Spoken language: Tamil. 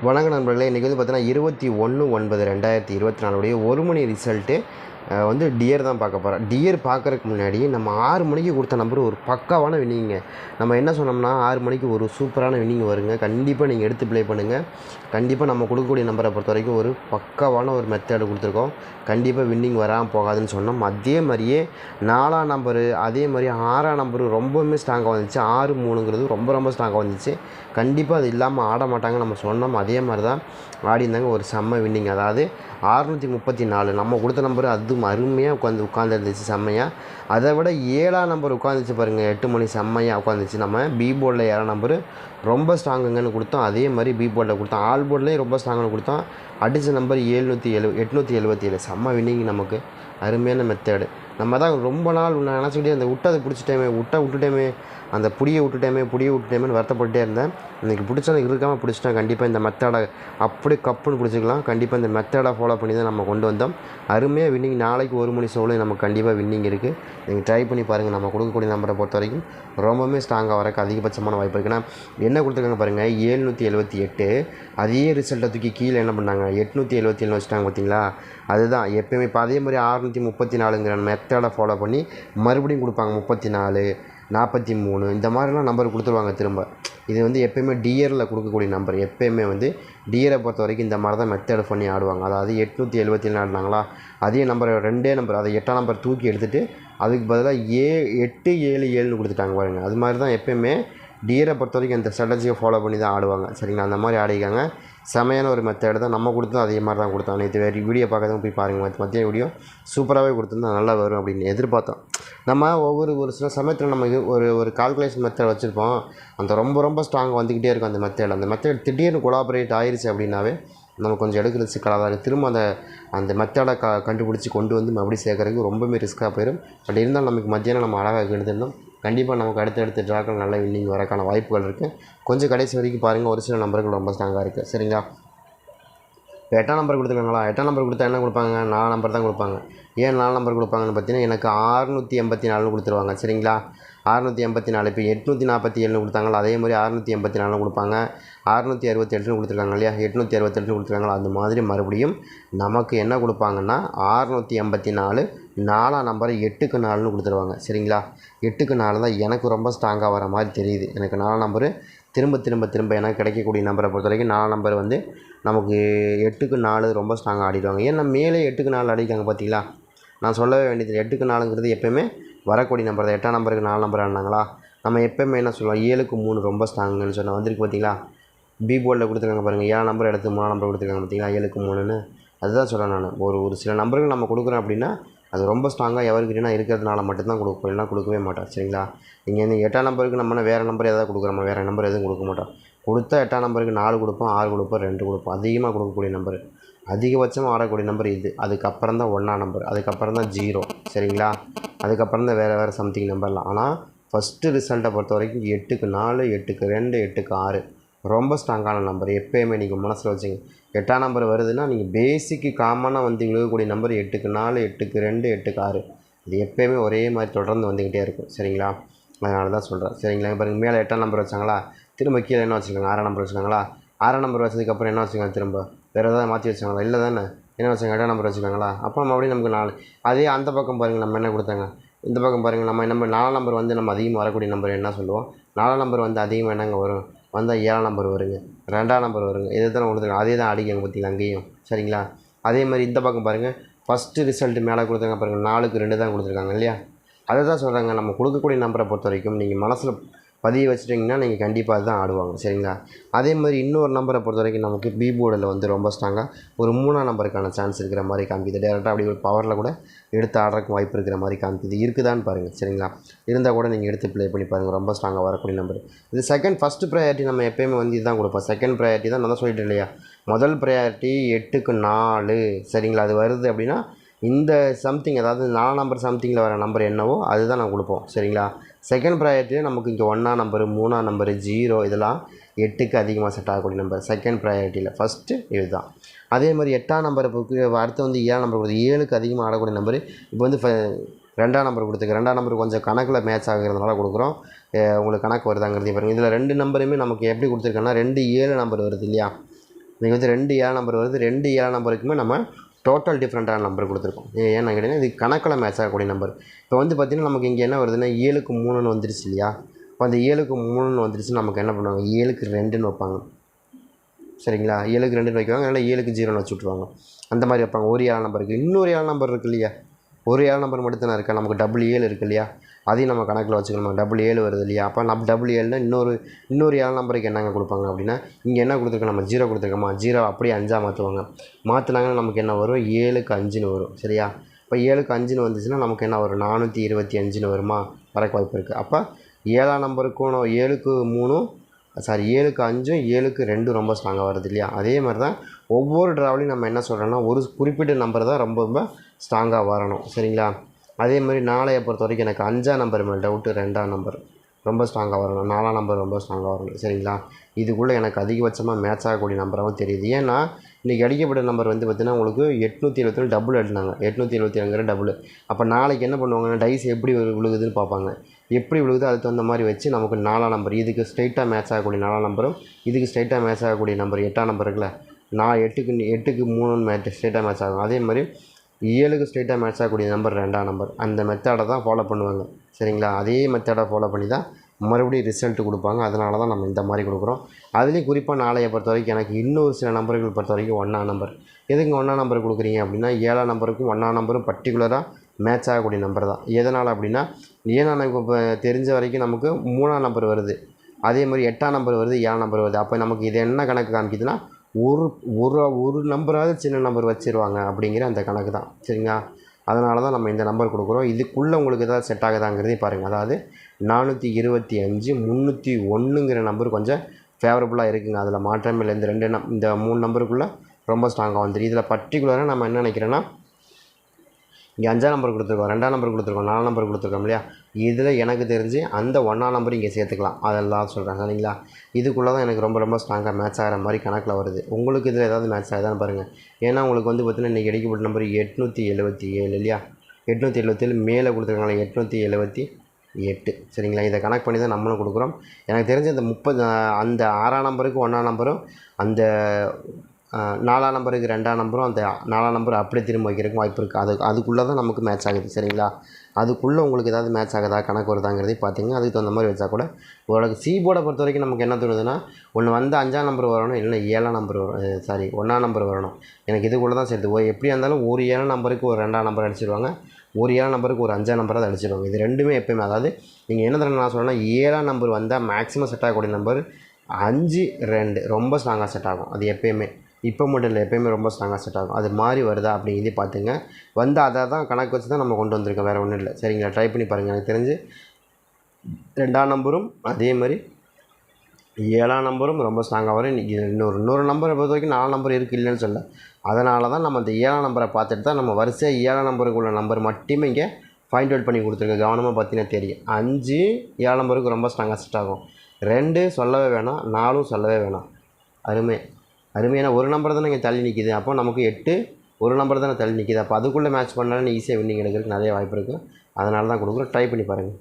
வணக்க நண்பர்களே இன்றைக்கி வந்து பார்த்தீங்கன்னா இருபத்தி ஒன்று ஒன்பது ரெண்டாயிரத்தி இருபத்தி நாலுடைய ஒரு மணி ரிசல்ட்டு வந்து டியர் தான் பார்க்க போகிறோம் டியர் பார்க்குறதுக்கு முன்னாடி நம்ம ஆறு மணிக்கு கொடுத்த நம்பர் ஒரு பக்காவான வினிங்க நம்ம என்ன சொன்னோம்னா ஆறு மணிக்கு ஒரு சூப்பரான வின்னிங் வருங்க. கண்டிப்பாக நீங்கள் எடுத்து ப்ளே பண்ணுங்கள் கண்டிப்பாக நம்ம கொடுக்கக்கூடிய நம்பரை பொறுத்த வரைக்கும் ஒரு பக்காவான ஒரு மெத்தேடு கொடுத்துருக்கோம். கண்டிப்பாக வின்னிங் வராமல் போகாதுன்னு சொன்னோம். அதே மாதிரியே நாலாம் நம்பரு அதே மாதிரி ஆறாம் நம்பரு ரொம்பவுமே ஸ்ட்ராங்காக வந்துச்சு. ஆறு மூணுங்கிறது ரொம்ப ரொம்ப ஸ்ட்ராங்காக வந்துச்சு. கண்டிப்பாக அது இல்லாமல் ஆட மாட்டாங்க நம்ம சொன்னோம். அதே மாதிரி தான் ஆடி இருந்தாங்க ஒரு செம்ம வின்னிங் அதாவது அறுநூற்றி முப்பத்தி நாலு. நம்ம கொடுத்த நம்பர் அதுவும் அருமையாக உட்காந்து உட்காந்துருந்துச்சு செம்மையாக அதை விட ஏழாம் நம்பர் உட்காந்துச்சு பாருங்கள் எட்டு மணி செம்மையாக உட்காந்துச்சு நம்ம பி போர்டில் ஏழாம் நம்பரு ரொம்ப ஸ்ட்ராங்குங்கன்னு கொடுத்தோம் அதே மாதிரி பி போர்டில் கொடுத்தோம் ஆல் போர்ட்லேயும் ரொம்ப ஸ்ட்ராங்குன்னு கொடுத்தோம் அடித்த நம்பர் ஏழ்நூற்றி எழு எட்நூற்றி எழுபத்தி ஏழு. செம்ம வின்னிங் நமக்கு. அருமையான மெத்தேடு நம்ம தான் ரொம்ப நாள் நான் நினச்சிக்கிட்டே அந்த விட்டதை பிடிச்சிட்டேமே விட்டா விட்டுட்டேமே அந்த புடியை விட்டுட்டேமே புடியை விட்டுட்டேமேன்னு வருத்தப்பட்டே இருந்தேன். இன்றைக்கி பிடிச்சவங்க இருக்காமல் பிடிச்சிட்டேன். கண்டிப்பாக இந்த மெத்தடை அப்படி கப்புன்னு பிடிச்சிக்கலாம். கண்டிப்பாக இந்த மெத்தடை ஃபாலோ பண்ணி தான் நம்ம கொண்டு வந்தோம். அருமையாக வின்னிங் நாளைக்கு ஒரு மணி ஷோவில் நமக்கு கண்டிப்பாக வின்னிங் இருக்குது நீங்கள் ட்ரை பண்ணி பாருங்கள் நம்ம கொடுக்கக்கூடிய நம்பரை பொறுத்த வரைக்கும் ரொம்பவுமே ஸ்ட்ராங்காக வரக்கு அதிகபட்சமான வாய்ப்பு இருக்குன்னா என்ன கொடுத்துருக்காங்க பாருங்கள் ஏழ்நூற்றி எழுபத்தி எட்டு. அதே ரிசல்ட்டை தூக்கி கீழே என்ன பண்ணாங்க எட்நூற்றி எழுபத்தி ஏழு வச்சுட்டாங்க பார்த்தீங்களா? அதுதான் எப்பயுமே இப்போ அதே மாதிரி அறுநூற்றி முப்பத்தி நாலுங்கிற மெத்தடை ஃபாலோ பண்ணி மறுபடியும் கொடுப்பாங்க முப்பத்தி நாலு நாற்பத்தி மூணு. இந்த மாதிரிலாம் நம்பர் கொடுத்துருவாங்க திரும்ப. இது வந்து எப்பயுமே டியரில் கொடுக்கக்கூடிய நம்பர் எப்பயுமே வந்து டியரை பொறுத்த வரைக்கும் இந்த மாதிரி தான் மெத்தட் பண்ணி ஆடுவாங்க. அதாவது எட்நூற்றி எழுபத்தி ஏழு ஆடினாங்களா? அதே நம்பர் ரெண்டே நம்பர் அதை எட்டாம் நம்பர் தூக்கி எடுத்துகிட்டு அதுக்கு பதிலாக ஏ எட்டு ஏழு ஏழுன்னு கொடுத்துட்டாங்க பாருங்கள் அது மாதிரி தான் எப்பயுமே டியரை பொறுத்த வரைக்கும் இந்த ஸ்ட்ராட்டஜியை ஃபாலோ பண்ணி தான் ஆடுவாங்க. சரிங்களா? அந்த மாதிரி ஆடிக்காங்க செமையான ஒரு மெத்தேடு தான். நம்ம கொடுத்தோம் அதே மாதிரி தான் கொடுத்தோம். நேற்று வேறு வீடியோ பார்க்கறதும் போய் பாருங்கள் மற்ற மத்திய வீடியோ சூப்பராகவே கொடுத்துருந்தா நல்லா வரும் அப்படின்னு எதிர்பார்த்தோம். நம்ம ஒவ்வொரு ஒரு சில சமயத்தில் நம்ம இது ஒரு ஒரு கால்குலேஷன் மெத்தட் வச்சுருப்போம். அந்த ரொம்ப ரொம்ப ஸ்ட்ராங் வந்துக்கிட்டே இருக்கும் அந்த மெத்தேட் அந்த மெத்தேட் திடீர்னு கொலாபரேட் ஆயிடுச்சு அப்படின்னாவே நம்ம கொஞ்சம் எடுக்கிறது சிக்கலாக தான் இருக்குது திரும்ப அந்த அந்த மெத்தடை க கண்டுபிடிச்சி கொண்டு வந்து மறுபடியும் சேர்க்குறதுக்கு ரொம்பவே ரிஸ்க்காக போயிடும் பட் இருந்தாலும் நமக்கு மத்தியானம் நம்ம அழகாக எடுத்திருந்தோம். கண்டிப்பாக நமக்கு அடுத்தடுத்த ட்ராக்கள் நல்ல வில்லிங் வரக்கான வாய்ப்புகள் இருக்குது கொஞ்சம் கடைசி வரைக்கும் பாருங்கள் ஒரு சில நம்பர்கள் ரொம்ப ஸ்ட்ராங்காக இருக்குது சரிங்களா? இப்போ எட்டாம் நம்பர் கொடுத்துருக்காங்களா? எட்டாம் நம்பர் கொடுத்தா என்ன கொடுப்பாங்க? நாலு நம்பர் தான் கொடுப்பாங்க. ஏன் நாலு நம்பர் கொடுப்பாங்கன்னு பார்த்தீங்கன்னா எனக்கு ஆறுநூற்றி எண்பத்தி நாலுன்னு கொடுத்துருவாங்க. சரிங்களா? அறுநூற்றி எண்பத்தி நாலு இப்போ எட்நூற்றி நாற்பத்தி ஏழுன்னு கொடுத்தாங்களா அதே மாதிரி அறுநூற்றி எண்பத்தி நாலு கொடுப்பாங்க. அறுநூற்றி அறுபத்தி எட்டுன்னு கொடுத்துருக்காங்க இல்லையா? எட்நூற்றி அறுபத்தெட்டுன்னு கொடுத்துருக்காங்களா? அந்த மாதிரி மறுபடியும் நமக்கு என்ன கொடுப்பாங்கன்னா அறுநூற்றி எண்பத்தி நாலு நாலாம் நம்பர் எட்டுக்கு நாலுன்னு கொடுத்துருவாங்க. சரிங்களா? எட்டுக்கு நாலு தான் எனக்கு ரொம்ப ஸ்ட்ராங்காக வர மாதிரி தெரியுது. எனக்கு நாலாம் நம்பரு திரும்ப திரும்ப திரும்ப எனக்கு கிடைக்கக்கூடிய நம்பரை பொறுத்த வரைக்கும் நாலாம் நம்பர் வந்து நமக்கு எட்டுக்கு நாலு ரொம்ப ஸ்ட்ராங்காக ஆடிடுவாங்க. ஏன்னா மேலே எட்டுக்கு நாலு அடிக்காங்க பார்த்தீங்களா நான் சொல்லவே வேண்டியது எட்டுக்கு நாலுங்கிறது எப்போயுமே வரக்கூடிய நம்பர் தான். எட்டாம் நம்பருக்கு நாலு நம்பர் ஆனாங்களா? நம்ம எப்போயுமே என்ன சொல்லுவோம்? ஏழுக்கு மூணு ரொம்ப ஸ்ட்ராங்குன்னு சொன்னால் வந்திருக்கு பார்த்தீங்களா பி போர்டில் கொடுத்துருக்காங்க பாருங்கள் ஏழு நம்பர் எடுத்து மூணாம் நம்பர் கொடுத்துருக்காங்க பார்த்தீங்களா ஏழுக்கு மூணுன்னு. அதுதான் சொல்கிறேன் நான். ஒரு ஒரு சில நம்பர்கள் நம்ம கொடுக்குறோம் அப்படின்னா அது ரொம்ப ஸ்ட்ராங்காக எவர்கிட்டனா இருக்கிறதுனால மட்டும்தான் கொடுப்போம். இல்லைனா கொடுக்கவே மாட்டோம் சரிங்களா? நீங்கள் இந்த எட்டாம் நம்பருக்கு நம்ம வேறு நம்பர் எதாவது கொடுக்குறோமா. வேறு நம்பர் எதுவும் கொடுக்க மாட்டோம். கொடுத்தா எட்டாம் நம்பருக்கு நாலு கொடுப்போம் ஆறு கொடுப்போம் ரெண்டு கொடுப்போம். அதிகமாக கொடுக்கக்கூடிய நம்பர் அதிகபட்சமாக ஆடக்கூடிய நம்பர் இது. அதுக்கப்புறம் தான் ஒன்றாம் நம்பர் அதுக்கப்புறம் தான் ஜீரோ சரிங்களா? அதுக்கப்புறம் தான் வேறு வேறு சம்திங் நம்பர்லாம் ஆனால் ஃபஸ்ட்டு ரிசல்ட்டை பொறுத்த வரைக்கும் எட்டுக்கு நாலு எட்டுக்கு ரெண்டு எட்டுக்கு ஆறு. ரொம்ப ஸ்ட்ராங்கான நம்பர் எப்போயுமே நீங்கள் மனசில் வச்சுங்க. எட்டாம் நம்பர் வருதுன்னா நீங்கள் பேசிக்கு காமனாக வந்து விழுகக்கூடிய நம்பர் எட்டுக்கு நாலு எட்டுக்கு ரெண்டு எட்டுக்கு ஆறு. இது எப்போயுமே ஒரே மாதிரி தொடர்ந்து வந்துக்கிட்டே இருக்கும். சரிங்களா? அதனால தான் சொல்கிறேன் சரிங்களா? பாருங்க மேலே எட்டாம் நம்பர் வச்சாங்களா? திரும்ப கீழே என்ன வச்சுருக்காங்க? ஆறாம் நம்பர் வச்சுருக்காங்களா? ஆறாம் நம்பர் வச்சதுக்கப்புறம் என்ன வச்சுருக்காங்க திரும்ப? வேறு ஏதாவது மாற்றி வச்சாங்களா? இல்லை தானே? என்ன வச்சாங்க எட்டாம் நம்பர் வச்சுக்கோங்களா அப்போ மறுபடியும் நமக்கு நாலு. அதே அந்த பக்கம் பாருங்கள் நம்ம என்ன கொடுத்தாங்க? இந்த பக்கம் பாருங்கள் நம்ம நம்ம நாலாம் நம்பர் வந்து நம்ம அதிகமாக வரக்கூடிய நம்பர் என்ன சொல்லுவோம்? நாலாம் நம்பர் வந்து அதிகமாக என்னங்க வரும்? வந்தால் ஏழாம் நம்பர் வருங்க. ரெண்டாம் நம்பர் வருங்க. இதை தான் கொடுத்துருங்க அதே தான் அடிக்காங்க பார்த்திங்களா அங்கேயும். சரிங்களா? அதே மாதிரி இந்த பக்கம் பாருங்கள் ஃபஸ்ட்டு ரிசல்ட்டு மேலே கொடுத்தாங்க பாருங்கள் நாலுக்கு ரெண்டு தான் கொடுத்துருக்காங்க இல்லையா? அதை தான் சொல்கிறாங்க நம்ம கொடுக்கக்கூடிய நம்பரை பொறுத்த வரைக்கும் நீங்கள் மனசில் பதிய வச்சுட்டிங்கன்னா நீங்கள் கண்டிப்பாக தான் ஆடுவாங்க சரிங்களா? அதே மாதிரி இன்னொரு நம்பரை பொறுத்த வரைக்கும் நமக்கு பி போர்டில் வந்து ரொம்ப ஸ்ட்ராங்காக ஒரு மூணாம் நம்பருக்கான சான்ஸ் இருக்கிற மாதிரி காமிக்குது. டேரெக்டாக அப்படி ஒரு பவரில் கூட எடுத்து ஆடுறதுக்கு வாய்ப்பு இருக்கிற மாதிரி காமிக்குது. இருக்குதான்னு பாருங்கள் சரிங்களா? இருந்தால் கூட நீங்கள் எடுத்து ப்ளே பண்ணி பாருங்கள் ரொம்ப ஸ்ட்ராங்காக வரக்கூடிய நம்பர் இது செகண்ட் ஃபஸ்ட்டு ப்ரையாரிட்டி நம்ம எப்போயுமே வந்து இதுதான் கொடுப்போம். செகண்ட் ப்ரையாரிட்டி தான் நான் தான் சொல்லிட்டேன் இல்லையா? முதல் ப்ரையாரிட்டி எட்டுக்கு நாலு சரிங்களா? அது வருது அப்படின்னா இந்த சம்திங் அதாவது நாலாம் நம்பர் சம்திங்கில் வர நம்பர் என்னவோ அதுதான் நான் கொடுப்போம். சரிங்களா? செகண்ட் ப்ரையாரிட்டியில் நமக்கு இங்கே ஒன்றாம் நம்பரு மூணாம் நம்பரு ஜீரோ இதெல்லாம் எட்டுக்கு அதிகமாக செட் ஆகக்கூடிய நம்பர் செகண்ட் ப்ரையாரிட்டியில் ஃபஸ்ட்டு இதுதான். அதே மாதிரி எட்டாம் நம்பர் அடுத்து வந்து ஏழாம் நம்பர் கொடுத்து ஏழுக்கு அதிகமாக ஆடக்கூடிய நம்பர் இப்போ வந்து ஃப ரெண்டாம் நம்பர் கொடுத்துருக்கு ரெண்டாம் நம்பர் கொஞ்சம் கணக்கில் மேட்ச் ஆகிறதுனால கொடுக்குறோம். உங்களுக்கு கணக்கு வருதாங்கிறது பாருங்கள் இதில் ரெண்டு நம்பருமே நமக்கு எப்படி கொடுத்துருக்கோன்னா ரெண்டு ஏழு நம்பர் வருது இல்லையா? இன்றைக்கி வந்து ரெண்டு ஏழு நம்பர் வருது. ரெண்டு ஏழு நம்பருக்குமே நம்ம டோட்டல் டிஃப்ரெண்ட்டான நம்பர் கொடுத்துருக்கோம். ஏ- ஏன்னு கேட்டிங்கன்னா இது கணக்கில் மேட்ச் ஆகக்கூடிய நம்பர் இப்போ வந்து பார்த்திங்கன்னா நமக்கு இங்கே என்ன வருதுன்னா ஏழுக்கு மூணுன்னு வந்துருச்சு இல்லையா? இப்போ அந்த ஏழுக்கு மூணுன்னு வந்துருச்சு நமக்கு என்ன பண்ணுவாங்க? ஏழுக்கு ரெண்டுன்னு வைப்பாங்க. சரிங்களா? ஏழுக்கு ரெண்டுன்னு வைக்குவாங்க அதனால் ஏழுக்கு ஜீரோன்னு வச்சு விட்ருவாங்க அந்த மாதிரி வைப்பாங்க. ஒரு ஏழாம் நம்பருக்கு இன்னொரு ஏழு நம்பர் இருக்கு இல்லையா? ஒரு ஏழு நம்பர் மட்டும் தானே இருக்கா? நமக்கு டபுள் ஏழு இருக்கு இல்லையா? அதையும் நம்ம கணக்கில் வச்சுக்கணுமா? டபுள் ஏழு வருது இல்லையா? அப்போ நம்ம டபுள் ஏழுனா இன்னொரு இன்னொரு ஏழு நம்பருக்கு என்னங்க கொடுப்பாங்க அப்படின்னா இங்கே என்ன கொடுத்துருக்கோம்? நம்ம ஜீரோ கொடுத்துருக்கோமா? ஜீரோ அப்படியே அஞ்சாக மாற்றுவாங்க மாற்றினாங்கன்னா நமக்கு என்ன வரும்? ஏழுக்கு அஞ்சுன்னு வரும். சரியா? இப்போ ஏழுக்கு அஞ்சுன்னு வந்துச்சுன்னா நமக்கு என்ன வரும்? நானூற்றி இருபத்தி அஞ்சுன்னு வருமா? வரக்கு வாய்ப்பு இருக்குது அப்போ ஏழாம் நம்பருக்கும் ஏழுக்கு மூணும் சாரி ஏழுக்கு அஞ்சும் ஏழுக்கு ரெண்டும் ரொம்ப ஸ்ட்ராங்காக வருது இல்லையா? அதே மாதிரி தான் ஒவ்வொரு ட்ராவலையும் நம்ம என்ன சொல்கிறோன்னா ஒரு குறிப்பிட்ட நம்பர் தான் ரொம்ப ரொம்ப ஸ்ட்ராங்காக வரணும். சரிங்களா? அதே மாதிரி நாளையை பொறுத்த வரைக்கும் எனக்கு அஞ்சாம் நம்பர் மேலே டவுட்டு ரெண்டாம் நம்பர். ரொம்ப ஸ்ட்ராங்காக வரணும். நாலாம் நம்பர் ரொம்ப ஸ்ட்ராங்காக வரணும். சரிங்களா? இதுக்குள்ளே எனக்கு அதிகபட்சமாக மேட்ச் ஆகக்கூடிய நம்பராகவும் தெரியுது. ஏன்னா இன்றைக்கி அடிக்கப்பட்ட நம்பர் வந்து பார்த்திங்கன்னா உங்களுக்கு எட்நூற்றி எழுபத்தி டபுள் எடுத்தாங்க. எட்நூற்றி எழுபத்தி ஏழுங்கிற டபுள் அப்போ நாளைக்கு என்ன பண்ணுவாங்கன்னா டைஸ் எப்படி விழுகுதுன்னு பார்ப்பாங்க. எப்படி விழுகுதோ அதுக்கு தகுந்த மாதிரி வச்சு நமக்கு நாலாம் நம்பர் இதுக்கு ஸ்ட்ரைட்டாக மேட்ச் ஆகக்கூடிய நாலாம் நம்பரும் இதுக்கு ஸ்ட்ரைட்டாக மேட்ச் ஆகக்கூடிய நம்பர் எட்டாம் நம்பர் இருக்குல்ல? நான் எட்டுக்கு எட்டுக்கு மூணுன்னு மேட்ச் ஸ்ட்ரைட்டாக மேட்ச் ஆகும். அதே மாதிரி ஏழுக்கு ஸ்ட்ரெயிட்டாக மேட்ச் ஆகக்கூடிய நம்பர் ரெண்டாம் நம்பர் அந்த மெத்தடை தான் ஃபாலோ பண்ணுவாங்க. சரிங்களா? அதே மெத்தடை ஃபாலோ பண்ணி தான் மறுபடியும் ரிசல்ட் கொடுப்பாங்க. அதனால தான் நம்ம இந்த மாதிரி கொடுக்குறோம். அதுலேயும் குறிப்பாக நாளையை பொறுத்த வரைக்கும் எனக்கு இன்னொரு சில நம்பர்கள் பொறுத்த வரைக்கும் ஒன்றாம் நம்பர் எதுக்கு ஒன்றாம் நம்பர் கொடுக்குறீங்க அப்படின்னா ஏழாம் நம்பருக்கும் ஒன்றாம் நம்பரும் பர்டிகுலராக மேட்ச் ஆகக்கூடிய நம்பர் தான். எதனால் அப்படின்னா ஏன்னா நமக்கு இப்போ தெரிஞ்ச வரைக்கும் நமக்கு மூணாம் நம்பர் வருது. அதே மாதிரி எட்டாம் நம்பர் வருது ஏழாம் நம்பர் வருது. அப்போ நமக்கு இது என்ன கணக்கு காமிக்குதுன்னா ஒரு ஒரு ஒரு நம்பராவது சின்ன நம்பர் வச்சிருவாங்க அப்படிங்கிற அந்த கணக்கு தான். சரிங்களா? அதனால தான் நம்ம இந்த நம்பர் கொடுக்குறோம். இதுக்குள்ளே உங்களுக்கு ஏதாவது செட் ஆகுதாங்கிறதையும் பாருங்கள் அதாவது நானூற்றி இருபத்தி அஞ்சு முந்நூற்றி ஒன்றுங்கிற நம்பர் கொஞ்சம் ஃபேவரபுளாக இருக்குங்க. அதில் மாற்றமே இல்லை. இந்த ரெண்டு நம் இந்த மூணு நம்பருக்குள்ளே ரொம்ப ஸ்ட்ராங்காக வந்துடும் இதில் பர்டிகுலராக நம்ம என்ன நினைக்கிறோன்னா இங்கே அஞ்சாம் நம்பர் கொடுத்துருக்கோம் ரெண்டாம் நம்பர் கொடுத்துருக்கோம் நாலாம் நம்பர் கொடுத்துருக்கோம் இல்லையா? இதில் எனக்கு தெரிஞ்சு அந்த ஒன்றாம் நம்பர் இங்கே சேர்த்துக்கலாம். அதெல்லாம் சொல்கிறேன் சரிங்களா இதுக்குள்ளே தான் எனக்கு ரொம்ப ரொம்ப ஸ்ட்ராங்காக மேட்ச் ஆகிற மாதிரி கணக்கில் வருது. உங்களுக்கு இதில் ஏதாவது மேட்ச் ஆகிதான் பாருங்கள் ஏன்னா உங்களுக்கு வந்து பார்த்தீங்கன்னா இன்றைக்கி அடிக்கப்பட்ட நம்பர் எட்நூற்றி எழுபத்தி ஏழு இல்லையா? எட்நூற்றி எழுபத்தேழு மேலே கொடுத்துருக்காங்களா எட்நூற்றி எழுபத்தி எட்டு. சரிங்களா? இதை கணக்கு பண்ணி தான் நம்மளும் கொடுக்குறோம். எனக்கு தெரிஞ்ச இந்த முப்பது அந்த ஆறாம் நம்பருக்கு ஒன்றாம் நம்பரும் அந்த நாலாம் நம்பருக்கு ரெண்டாம் நம்பரும் அந்த நாலாம் நம்பர் அப்படியே திரும்ப வைக்கிறதுக்கு வாய்ப்பு இருக்குது அது அதுக்குள்ளே தான் நமக்கு மேட்ச் ஆகுது சரிங்களா? அதுக்குள்ளே உங்களுக்கு ஏதாவது மேட்ச் ஆகுதா கணக்கு வருதாங்கிறதையும் பார்த்தீங்கன்னா அதுக்கு தகுந்த மாதிரி வச்சா கூட ஓரளவுக்கு சி போர்டை பொறுத்த வரைக்கும் நமக்கு என்ன தோணுதுன்னா ஒன்று வந்து அஞ்சாம் நம்பர் வரணும் இல்லைன்னா ஏழாம் நம்பர் வரும் சாரி ஒன்றாம் நம்பர் வரணும். எனக்கு இதுக்குள்ளே தான் சேர்த்து ஓ எப்படியா இருந்தாலும் ஒரு ஏழாம் நம்பருக்கு ஒரு ரெண்டாம் நம்பர் அடிச்சிருவாங்க ஒரு ஏழாம் நம்பருக்கு ஒரு அஞ்சாம் நம்பராக அடிச்சிருவாங்க. இது ரெண்டுமே எப்பயுமே அதாவது நீங்கள் என்ன தடவை நான் சொல்லணும்னா ஏழாம் நம்பர் வந்தால் மேக்ஸிமம் செட் ஆகக்கூடிய நம்பர் அஞ்சு ரெண்டு ரொம்ப ஸ்ட்ராங்காக செட் ஆகும் அது எப்பயுமே. இப்போ மட்டும் இல்லை எப்பயுமே ரொம்ப ஸ்ட்ராங்காக செட் ஆகும். அது மாதிரி வருதா அப்படிங்கிறதே பார்த்துங்க. வந்து அதை தான் கணக்கு வச்சு தான் நம்ம கொண்டு வந்திருக்கோம். வேறு ஒன்றும் இல்லை. சரிங்களா? ட்ரை பண்ணி பாருங்கள் எனக்கு தெரிஞ்சு ரெண்டாம் நம்பரும் அதே மாதிரி ஏழாம் நம்பரும் ரொம்ப ஸ்ட்ராங்காக வரும். இன்னைக்கு இன்னொரு இன்னொரு நம்பரை பொறுத்த வரைக்கும் நாலு நம்பர் இருக்குது இல்லைன்னு சொல்ல அதனால தான் நம்ம அந்த ஏழாம் நம்பரை பார்த்துட்டு தான் நம்ம வரிசையாக ஏழாம் நம்பருக்கு உள்ள நம்பர் மட்டுமே இங்கே ஃபைண்ட் அவுட் பண்ணி கொடுத்துருக்கோம். கவனமாக பார்த்தீங்கன்னா தெரியும். அஞ்சு ஏழாம் நம்பருக்கு ரொம்ப ஸ்ட்ராங்காக செட் ஆகும். ரெண்டு சொல்லவே வேணாம். நாலும் சொல்லவே வேணாம். அருமை. அருமையான ஒரு நம்பர் தானே இங்கே தள்ளி நிற்கிது அப்போ நமக்கு எட்டு ஒரு நம்பர் தானே தள்ளி நிற்கிது அப்போ அதுக்குள்ளே மேட்ச் பண்ணாலும் ஈஸியாக வின்னிங் எடுக்கிறதுக்கு நிறைய வாய்ப்பு இருக்குது அதனால தான் கொடுக்குறோம். ட்ரை பண்ணி பாருங்கள்